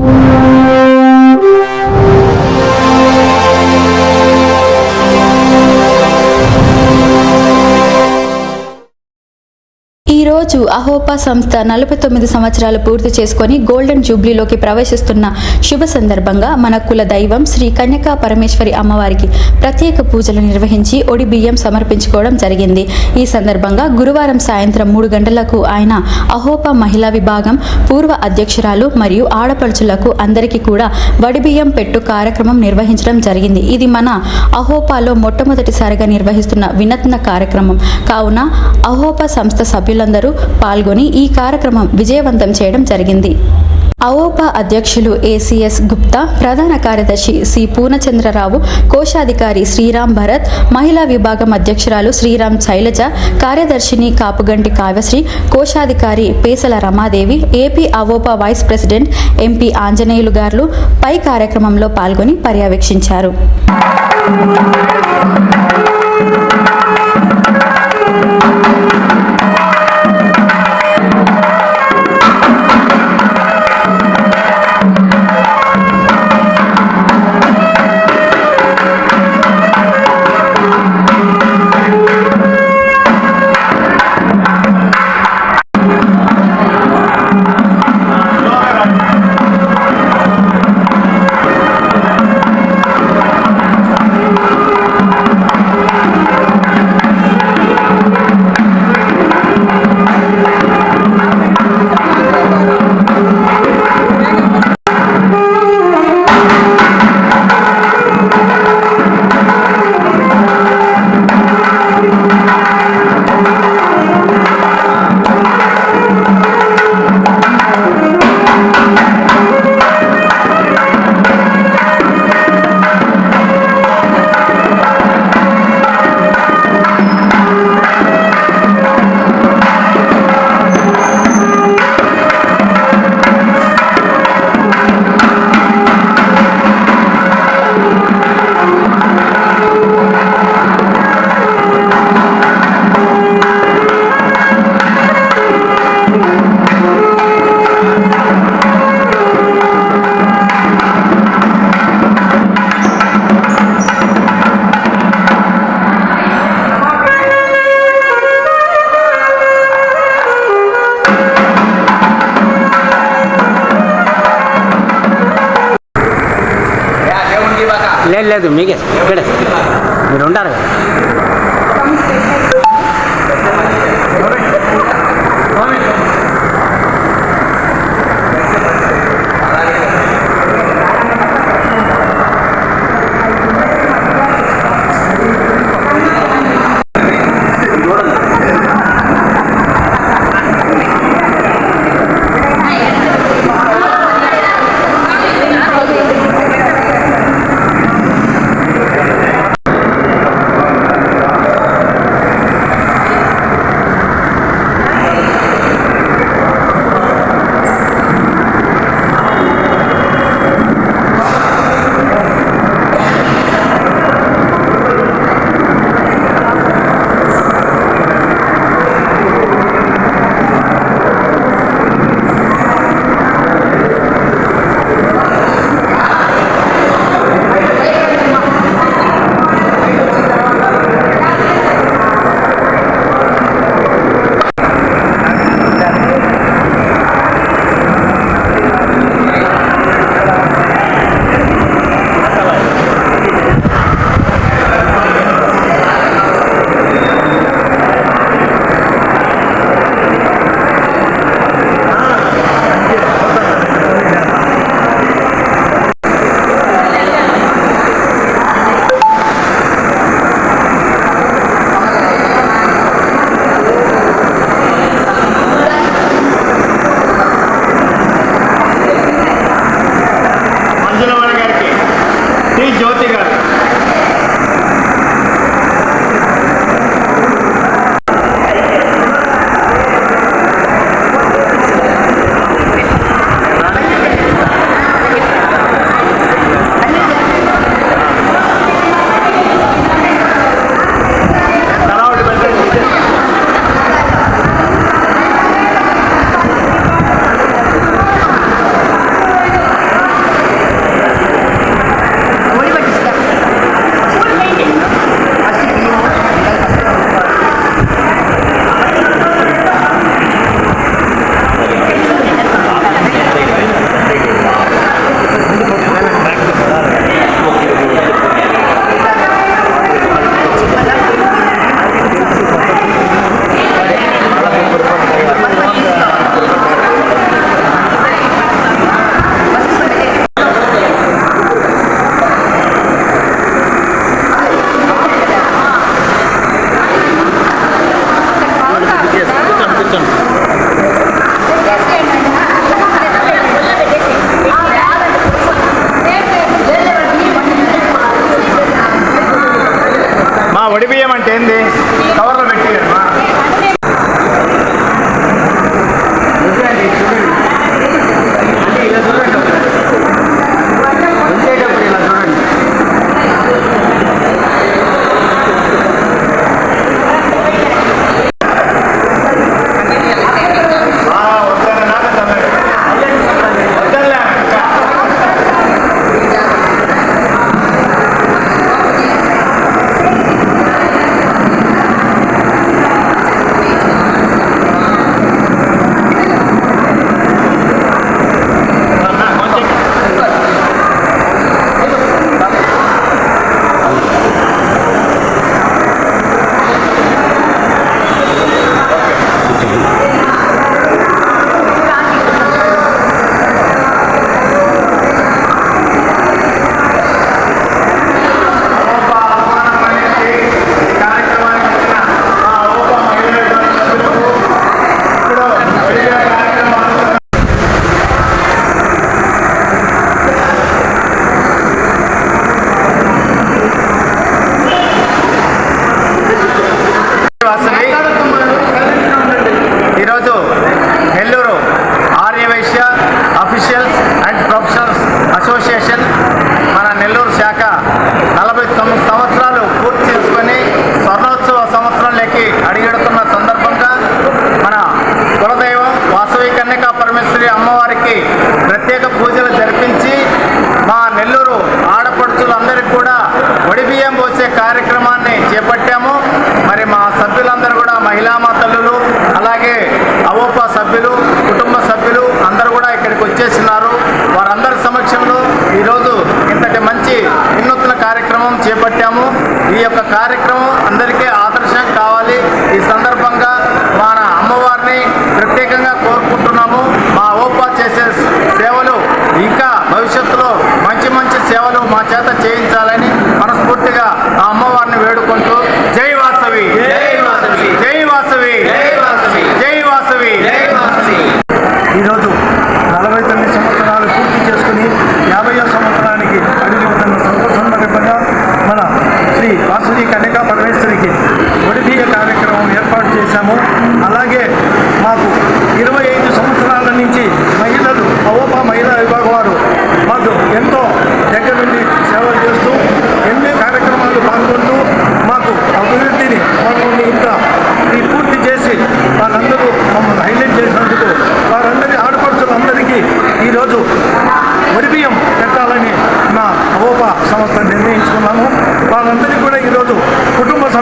ఈ ఈరోజు అహోపా సంస్థ నలభై తొమ్మిది సంవత్సరాలు పూర్తి చేసుకొని గోల్డెన్ జూబ్లీలోకి ప్రవేశిస్తున్న శుభ సందర్భంగా మన కుల దైవం శ్రీ కన్యకా పరమేశ్వరి అమ్మవారికి ప్రత్యేక పూజలు నిర్వహించి ఒడి బియ్యం సమర్పించుకోవడం జరిగింది. ఈ సందర్భంగా గురువారం సాయంత్రం మూడు గంటలకు ఆయన అహోపా మహిళా విభాగం పూర్వ అధ్యక్షురాలు మరియు ఆడపడుచులకు అందరికీ కూడా వడి బియ్యం పెట్టు కార్యక్రమం నిర్వహించడం జరిగింది. ఇది మన అహోపాలో మొట్టమొదటిసారిగా నిర్వహిస్తున్న వినూత్న కార్యక్రమం. కావున అహోపా సంస్థ సభ్యులందరూ పాల్గొని ఈ కార్యక్రమం విజయవంతం చేయడం జరిగింది. అవోపా అధ్యక్షులు ఏసీఎస్ గుప్తా ప్రధాన కార్యదర్శి సి పూర్ణచంద్రరావు కోశాధికారి శ్రీరామ్ భరత్ మహిళా విభాగం అధ్యక్షురాలు శ్రీరామ్ శైలజ కార్యదర్శిని కాపుగంటి కావ్యశ్రీ కోశాధికారి Pesala Ramadevi AP AVOPA vice president MP Anjaneyulu గారు పై కార్యక్రమంలో పాల్గొని పర్యవేక్షించారు. లేదు మీకే. ఇక్కడే. మీరు ఉంటారు కదా వడిబియ్యం అంటే ఏంది? ఇక్కడికి వచ్చేస్తున్నారు. వారందరి సమక్షంలో ఈరోజు ఇంతటి మంచి వినూత్న కార్యక్రమం చేపట్టాము. ఈ యొక్క కార్యక్రమం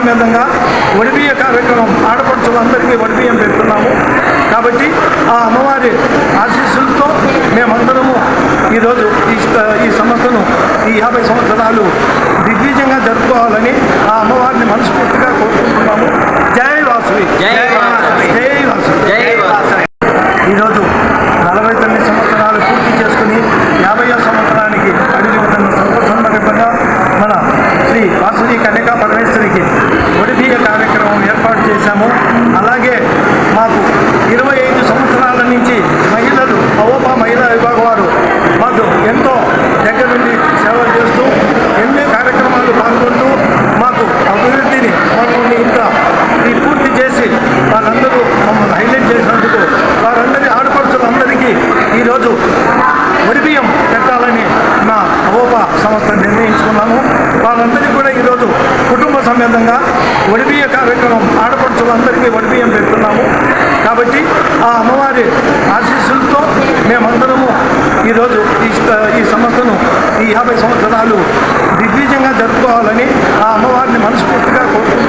విధంగా ఒడిబియ్య కార్యక్రమం ఆడపడుచులందరికీ ఒడిబియ్యం పెడుతున్నాము. కాబట్టి ఆ అమ్మవారి ఆశీస్సులతో మేమందరము ఈరోజు ఈ ఈ సంస్థను ఈ యాభై సంవత్సరాలు దిగ్విజయంగా జరుపుకోవాలని ఆ అమ్మవారిని మనస్ఫూర్తిగా కోరుకుంటున్నాం విధంగా వడిబియ్య కార్యక్రమం ఆడపడుచులందరికీ వడిబియ్యం పెడుతున్నాము. కాబట్టి ఆ అమ్మవారి ఆశీస్సులతో మేమందరము ఈరోజు ఈ ఈ సంస్థను ఈ యాభై సంవత్సరాలు దిగ్విజయంగా జరుపుకోవాలని ఆ అమ్మవారిని మనస్ఫూర్తిగా కోరుకుంటున్నాం